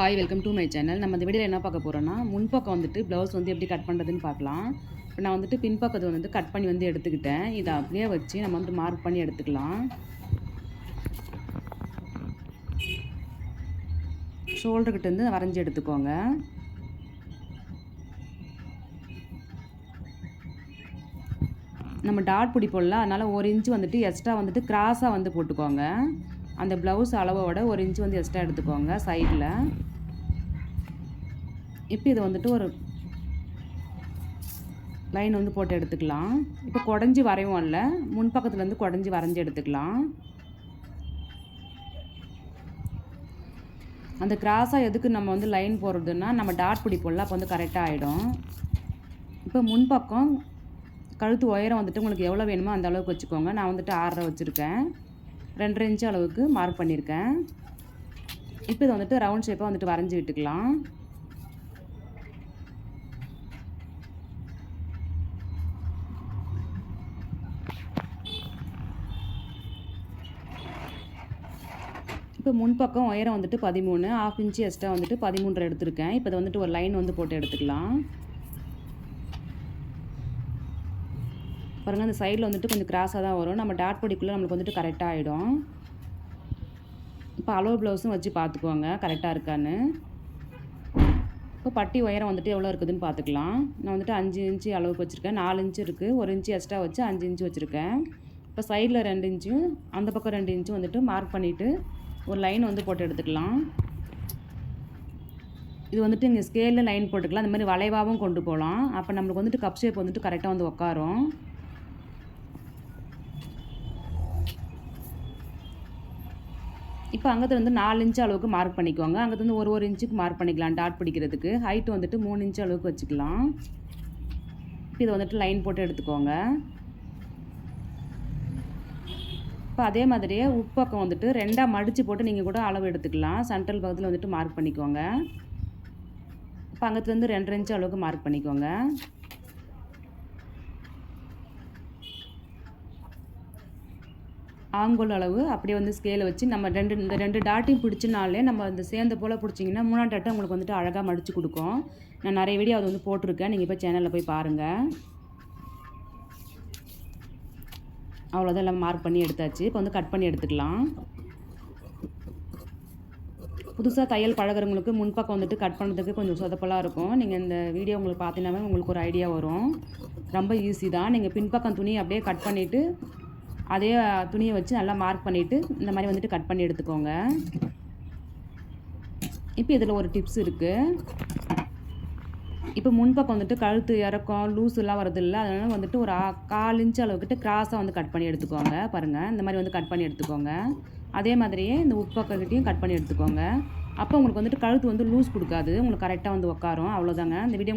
Hi welcome to my channel நம்ம இந்த வீடியோவில் என்ன பார்க்க போகிறோம்னா முன்பக்கம் வந்துட்டு ப்ளவுஸ் வந்து எப்படி கட் பண்ணுறதுன்னு பார்க்கலாம். இப்போ நான் வந்துட்டு பின்பக்கத்தை வந்து கட் பண்ணி வந்து எடுத்துக்கிட்டேன். இதை அப்படியே வச்சு நம்ம வந்து மார்க் பண்ணி எடுத்துக்கலாம். ஷோல்டர்கிட்ட இருந்து வரைஞ்சி எடுத்துக்கோங்க. நம்ம டாட் பிடிப்போம்ல அதனால் ஒரு இன்ச்சு வந்துட்டு எக்ஸ்ட்ரா வந்துட்டு கிராஸாக வந்து போட்டுக்கோங்க. அந்த ப்ளவுஸ் அளவோட ஒரு இன்ச்சு வந்து எக்ஸ்ட்ரா எடுத்துக்கோங்க சைடில் இப்போ இதை வந்துட்டு ஒரு லைன் வந்து போட்டு எடுத்துக்கலாம். இப்போ குடஞ்சி வரைவோம்ல முன்பக்கத்துலேருந்து குடஞ்சி வரைஞ்சி எடுத்துக்கலாம். அந்த கிராஸாக எதுக்கு நம்ம வந்து லைன் போடுறதுன்னா நம்ம டாட் பிடிப்போம்ல அப்போ வந்து கரெக்டாக ஆகிடும் இப்போ முன்பக்கம் கழுத்து உயரம் வந்துட்டு உங்களுக்கு எவ்வளோ வேணுமோ அந்த அளவுக்கு வச்சுக்கோங்க. நான் வந்துட்டு ஆறரை வச்சுருக்கேன். ரெண்டரை இன்ச்சு அளவுக்கு மார்க் பண்ணியிருக்கேன் இப்போ இதை வந்துட்டு ரவுண்ட் ஷேப்பாக வந்துட்டு வரைஞ்சி விட்டுக்கலாம். இப்போ முன்பக்கம் உயரம் வந்துட்டு பதிமூணு ஆஃப் இன்ச்சு எக்ஸ்ட்ரா வந்துட்டு பதிமூன்றரை எடுத்திருக்கேன். இப்போ இதை வந்துட்டு ஒரு லைன் வந்து போட்டு எடுத்துக்கலாம். பாருங்கள் அந்த சைடில் வந்துட்டு கொஞ்சம் கிராஸாக தான் வரும். நம்ம டாட் படிக்குள்ளே நம்மளுக்கு வந்துட்டு கரெக்டாக ஆகிடும் இப்போ அளவு ப்ளவுஸும் வச்சு பார்த்துக்குவாங்க கரெக்டாக இருக்கான்னு. இப்போ பட்டி உயரம் வந்துட்டு எவ்வளோ இருக்குதுன்னு பார்த்துக்கலாம். நான் வந்துட்டு அஞ்சு இன்ச்சு அளவுக்கு வச்சுருக்கேன். நாலு இன்ச்சு இருக்குது ஒரு இன்ச்சு எக்ஸ்ட்ரா வச்சு அஞ்சு இன்ச்சு வச்சுருக்கேன். இப்போ சைடில் ரெண்டு இன்ச்சும் அந்த பக்கம் ரெண்டு இன்ச்சும் வந்துட்டு மார்க் பண்ணிவிட்டு ஒரு லைன் வந்து போட்டு எடுத்துக்கலாம். இது வந்துட்டு இங்கே ஸ்கேலில் லைன் போட்டுக்கலாம். அந்த மாதிரி வளைவாகவும் கொண்டு போகலாம். அப்போ நம்மளுக்கு வந்துட்டு கப் ஷேப் வந்துட்டு கரெக்டாக வந்து உட்காரும் இப்போ அங்கேருந்து வந்து நாலு இன்ச்சு அளவுக்கு மார்க் பண்ணிக்கோங்க. அங்கேருந்து ஒரு ஒரு இன்ச்சுக்கு மார்க் பண்ணிக்கலாம் டாட் பிடிக்கிறதுக்கு. ஹைட்டு வந்துட்டு மூணு இன்ச்சு அளவுக்கு வச்சுக்கலாம். இப்போ இதை வந்துட்டு லைன் போட்டு எடுத்துக்கோங்க. இப்போ அதே மாதிரியே உட்பக்கம் வந்துட்டு ரெண்டாக மடித்து போட்டு நீங்கள் கூட அளவு எடுத்துக்கலாம். சென்ட்ரல் பக்கத்தில் வந்துட்டு மார்க் பண்ணிக்கோங்க. இப்போ அங்கத்துலேருந்து ரெண்டரை இன்ச்சு அளவுக்கு மார்க் பண்ணிக்கோங்க. ஆங்கோல் அளவு அப்படியே வந்து ஸ்கேலை வச்சு நம்ம ரெண்டு இந்த ரெண்டு டாட்டையும் பிடிச்சினாலே நம்ம அந்த சேர்ந்த போல் பிடிச்சிங்கன்னா மூணாம் டாட்டை உங்களுக்கு வந்துட்டு அழகாக மடித்து கொடுக்கும். நான் நிறைய வீடியோ அதை வந்து போட்டிருக்கேன். நீங்கள் இப்போ சேனலில் போய் பாருங்கள் அவ்வளோதான் எல்லாம் மார்க் பண்ணி எடுத்தாச்சு. இப்போ வந்து கட் பண்ணி எடுத்துக்கலாம். புதுசாக தையல் பழகிறவங்களுக்கு முன்பக்கம் வந்துட்டு கட் பண்ணுறதுக்கு கொஞ்சம் சொதப்பலாக இருக்கும். நீங்கள் இந்த வீடியோ உங்களுக்கு பார்த்தீங்கன்னா உங்களுக்கு ஒரு ஐடியா வரும். ரொம்ப ஈஸி தான். நீங்கள் பின்பக்கம் துணி அப்படியே கட் பண்ணிவிட்டு அதே துணியை வச்சு நல்லா மார்க் பண்ணிவிட்டு இந்த மாதிரி வந்துட்டு கட் பண்ணி எடுத்துக்கோங்க. இப்போ இதில் ஒரு டிப்ஸ் இருக்குது இப்போ முன்பக்கம் வந்துட்டு கழுத்து இறக்கம் லூஸெல்லாம் வரது இல்லை அதனால் வந்துட்டு ஒரு கால் இன்ச் அளவுக்கிட்ட கிராஸாக வந்து கட் பண்ணி எடுத்துக்கோங்க. பாருங்கள் இந்த மாதிரி வந்து கட் பண்ணி எடுத்துக்கோங்க. அதே மாதிரியே இந்த உட்பக்கக்கிட்டையும் கட் பண்ணி எடுத்துக்கோங்க. அப்போ உங்களுக்கு வந்துட்டு கழுத்து வந்து லூஸ் கொடுக்காது. உங்களுக்கு கரெக்டாக வந்து உட்காரும் அவ்வளோதாங்க இந்த வீடியோ